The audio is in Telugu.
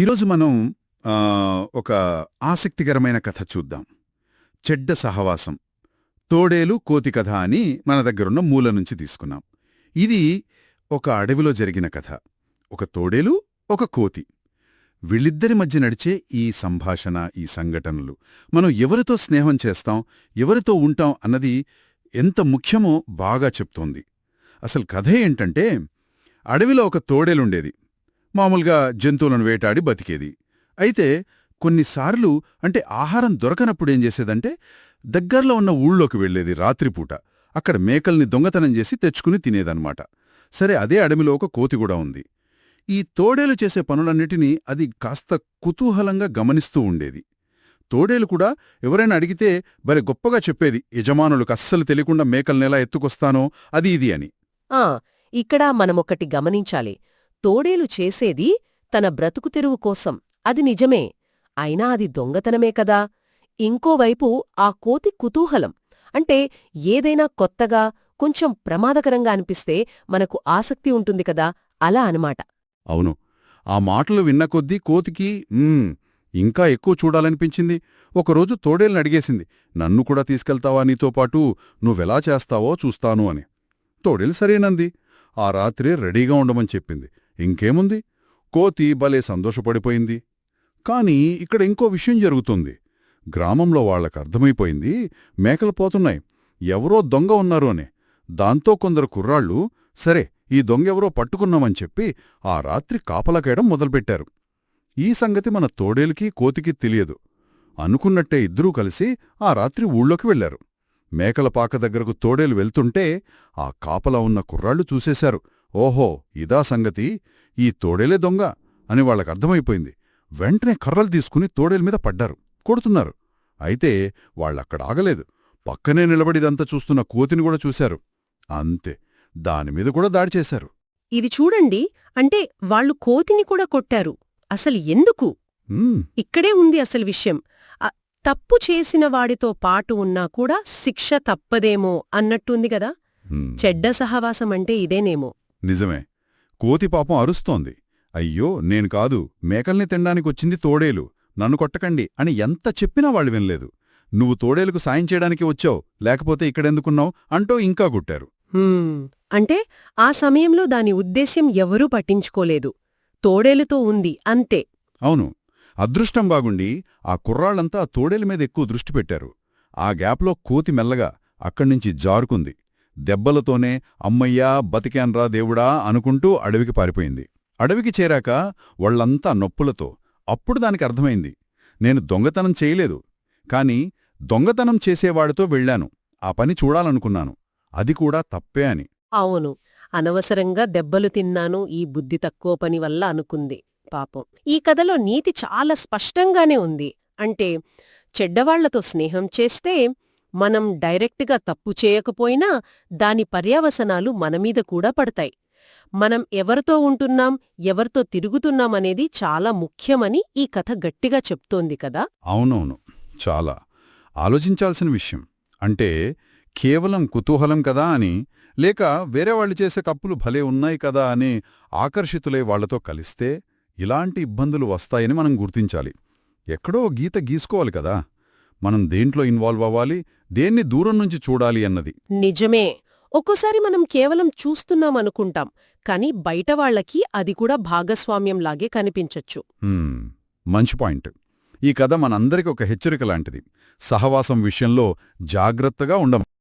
ఈరోజు మనం ఒక ఆసక్తికరమైన కథ చూద్దాం. చెడ్డ సహవాసం తోడేలు కోతి కథ అని మన దగ్గరున్న మూల నుంచి తీసుకున్నాం. ఇది ఒక అడవిలో జరిగిన కథ. ఒక తోడేలు ఒక కోతి. వీళ్ళిద్దరి మధ్య నడిచే ఈ సంభాషణ ఈ సంఘటనలు మనం ఎవరితో స్నేహం చేస్తాం ఎవరితో ఉంటాం అన్నది ఎంత ముఖ్యమో బాగా చెప్తోంది. అసలు కథ ఏంటంటే అడవిలో ఒక తోడేలుండేది. మామూలుగా జంతువులను వేటాడి బతికేది. అయితే కొన్నిసార్లు అంటే ఆహారం దొరకనప్పుడు ఏం చేసేదంటే దగ్గరలో ఉన్న ఊళ్ళోకి వెళ్ళేది రాత్రిపూట. అక్కడ మేకల్ని దొంగతనం చేసి తెచ్చుకుని తినేదన్నమాట. సరే అదే అడవిలో ఒక కోతి కూడా ఉంది. ఈ తోడేలు చేసే పనులన్నిటినీ అది కాస్త కుతూహలంగా గమనిస్తూ ఉండేది. తోడేలు కూడా ఎవరైనా అడిగితే భలే గొప్పగా చెప్పేది యజమానులకు అస్సలు తెలియకుండా మేకల్నెలా ఎత్తుకొస్తానో అది ఇది అని. ఆ ఇక్కడ మనమొకటి గమనించాలి. తోడేలు చేసేది తన బ్రతుకు తెరువు కోసం. అది నిజమే. అయినా అది దొంగతనమే కదా. ఇంకోవైపు ఆ కోతి కుతూహలం. అంటే ఏదైనా కొత్తగా కొంచెం ప్రమాదకరంగా అనిపిస్తే మనకు ఆసక్తి ఉంటుంది కదా అలా అనమాట అవును. ఆ మాటలు విన్న కొద్దీ కోతికి ఇంకా ఎక్కువ చూడాలనిపించింది. ఒకరోజు తోడేల్ని అడిగేసింది. నన్ను కూడా తీసుకెళ్తావా నీతో పాటు? నువ్వెలా చేస్తావో చూస్తాను అని. తోడేలు సరేనంది. ఆ రాత్రి రెడీగా ఉండమని చెప్పింది. ఇంకేముంది? కోతి భలే సంతోషపడిపోయింది. కాని ఇక్కడ ఇంకో విషయం జరుగుతుంది. గ్రామంలో వాళ్ళకు అర్థమైపోయింది మేకలు పోతున్నాయి. ఎవరో దొంగ ఉన్నారు అని. దాంతో కొందరు కుర్రాళ్ళు సరే ఈ దొంగెవరో పట్టుకున్నామని చెప్పి ఆ రాత్రి కాపలాకేయడం మొదలుపెట్టారు. ఈ సంగతి మన తోడేలికి కోతికి తెలియదు. అనుకున్నట్టే ఇద్దరూ కలిసి ఆ రాత్రి ఊళ్ళోకి వెళ్ళారు మేకల పాక దగ్గరకు తోడేలు వెళ్తుంటే ఆ కాపలా ఉన్న కుర్రాళ్ళు చూసేశారు. ఓహో ఇదా సంగతి? ఈ తోడేలే దొంగ! అని వాళ్ళకర్థమైపోయింది వెంటనే కర్రలు తీసుకుని తోడేలు మీద పడ్డారు. కొడుతున్నారు. అయితే వాళ్ళక్కడ ఆగలేదు. పక్కనే నిలబడిదంతా చూస్తున్న కోతిని కూడా చూశారు. అంతే. దానిమీద కూడా దాడి చేశారు. ఇది చూడండి. అంటే వాళ్ళు కోతిని కూడా కొట్టారు. అసలు ఎందుకు? "ఉమ్, ఇక్కడే ఉంది అసలు విషయం. తప్పు చేసిన వాడితో పాటు ఉన్నా కూడా శిక్ష తప్పదేమో అన్నట్టుంది గదా ఉమ్." చెడ్డ సహవాసం అంటే ఇదేనేమో. నిజమే. కోతి పాపం అరుస్తోంది. అయ్యో నేను కాదు. మేకల్ని తినడానికొచ్చింది తోడేలు. నన్ను కొట్టకండి అని ఎంత చెప్పినా వాళ్ళు వినలేదు. నువ్వు తోడేలుకు సాయం చేయడానికి వచ్చావు. లేకపోతే ఇక్కడెందుకున్నావు? అంటూ ఇంకా గుట్టారు హ్మ్, అంటే ఆ సమయంలో దాని ఉద్దేశ్యం ఎవరూ పట్టించుకోలేదు. తోడేలుతో ఉంది. అంతే. అవును. అదృష్టం బాగుండి ఆ కుర్రాళ్ళంతా ఆ తోడేలు మీద ఎక్కువ దృష్టి పెట్టారు. ఆ గ్యాప్లో కోతి మెల్లగా అక్కడ్నుంచి జారుకుంది. దెబ్బలతోనే అమ్మయ్యా బతికాన్రా దేవుడా అనుకుంటూ అడవికి పారిపోయింది. అడవికి చేరాక వాళ్ళంతా నొప్పులతో అప్పుడు దానికి అర్థమైంది. నేను దొంగతనం చేయలేదు. కాని దొంగతనం చేసేవాడితో వెళ్ళాను. ఆ పని చూడాలనుకున్నాను. అది కూడా తప్పే అని. అవును. అనవసరంగా దెబ్బలు తిన్నాను. ఈ బుద్ధి తక్కువ పని వల్ల అనుకుంది పాపం. ఈ కథలో నీతి చాలా స్పష్టంగానే ఉంది. అంటే చెడ్డవాళ్ళతో స్నేహం చేస్తే మనం డైరెక్ట్గా తప్పు చేయకపోయినా దాని పర్యావసనాలు మనమీద కూడా పడతాయి. మనం ఎవరితో ఉంటున్నాం ఎవరితో తిరుగుతున్నామనేది చాలా ముఖ్యమని ఈ కథ గట్టిగా చెప్తోంది కదా? అవునవును. చాలా. ఆలోచించాల్సిన విషయం. అంటే కేవలం కుతూహలం కదా అని లేక వేరే వాళ్ళు చేసే కప్పులు భలే ఉన్నాయి కదా అని ఆకర్షితులై వాళ్ళతో కలిస్తే ఇలాంటి ఇబ్బందులు వస్తాయని మనం గుర్తించాలి. ఎక్కడో గీత గీసుకోవాలి కదా? మనం దేంట్లో ఇన్వాల్వ్ అవ్వాలి దేన్ని దూరం నుంచి చూడాలి అన్నది. నిజమే. ఒక్కోసారి మనం కేవలం చూస్తున్నామనుకుంటాం కాని బయటవాళ్ళకి అది కూడా భాగస్వామ్యంలాగే కనిపించొచ్చు. మంచి పాయింట్. ఈ కథ మనందరికి ఒక హెచ్చరిక లాంటిది. సహవాసం విషయంలో జాగ్రత్తగా ఉండం